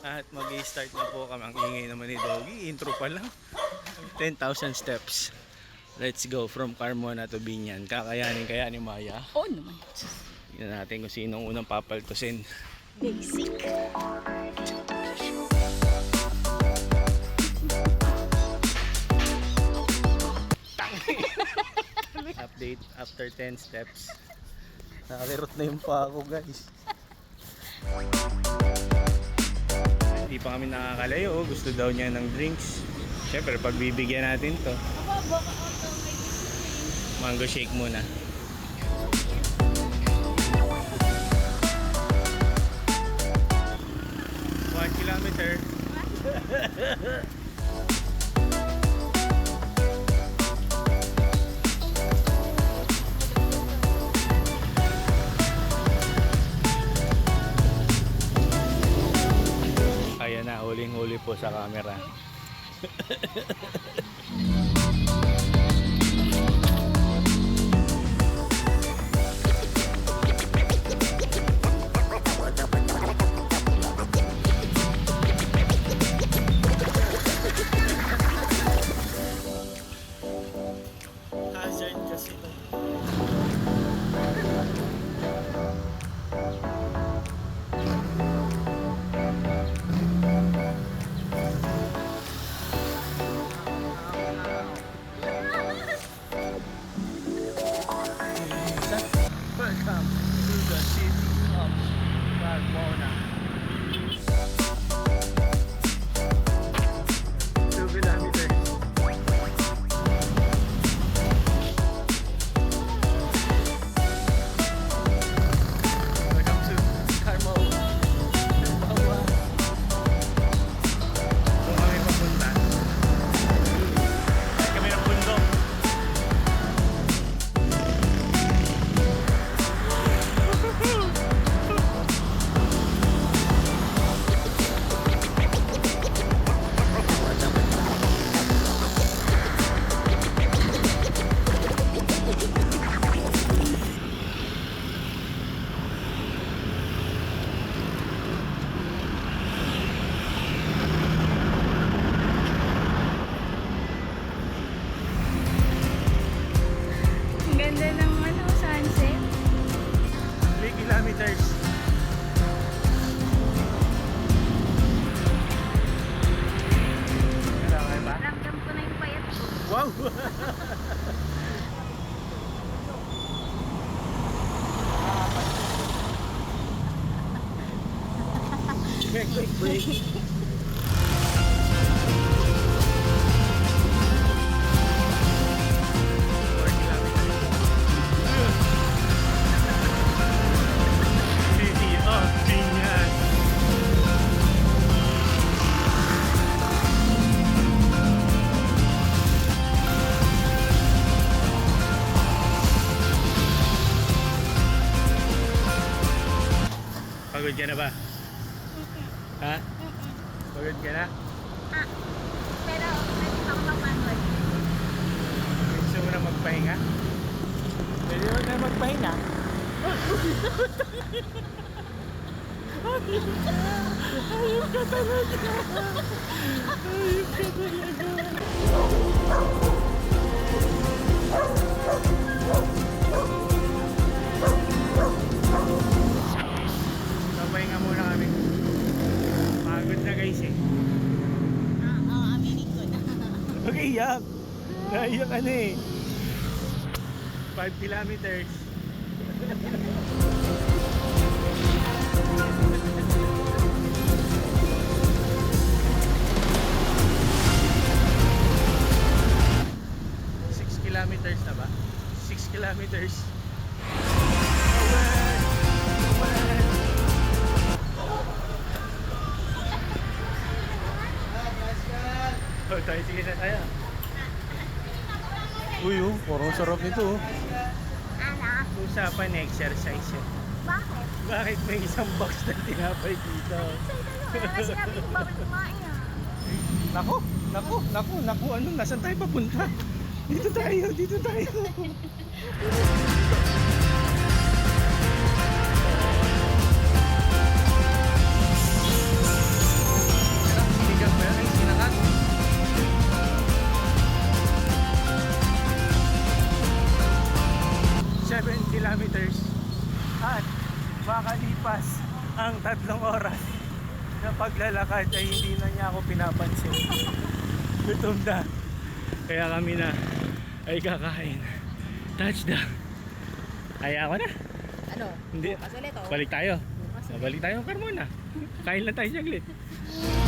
At mag start na po kami. Ang ingay naman ni Doggy. Intro pa lang. 10,000 steps. Let's go from Carmona to Binyan. Kakayanin kaya ni Maya. Oo naman. Tingnan natin kung sino ang unang papaltusin. Basic. Update after 10 steps. Nakakirot na yung pa ako guys. Hindi pa kami nakakalayo. Gusto daw niya ng drinks. Siyempre, pagbibigyan natin to. Mango shake muna. One kilometer. po sa camera. the seat of Carbona. Ganda ng ano, sunset. 3 kilometers. Kailangan ba? Ramdam ko na yung payat ko. Wow! Quick, quick break. Pagod ka na ba? Ha? Pagod ka na? Ah, pero pwede pa ako magpanood. Gusto mo na magpahinga? Pwede mo na magpahinga? Ayun ka talaga! Ayun ka talaga! Naiyak ka na eh. 5 kilometers. Six kilometers na ba? 6 kilometers. Oh, tayo, sige na tayo. Uy, oh, parang sarap nito. oh. Anak, Usapan exercise eh. bakit? Bakit may isang box na tinapay dito? Kasi sinabi ko bawal kumain ah. Naku, naku, naku, naku, ano, nasan tayo papunta? Dito tayo, dito tayo. tatlong oras na paglalakad ay hindi na niya ako pinapansin. Gutom na. Kaya kami na ay kakain. Touchdown. Kaya ako na. Ano? Hindi. Bukas ulit oh. Balik tayo. Bukas ulit. Balik tayo Carmona. Kain lang tayo saglit.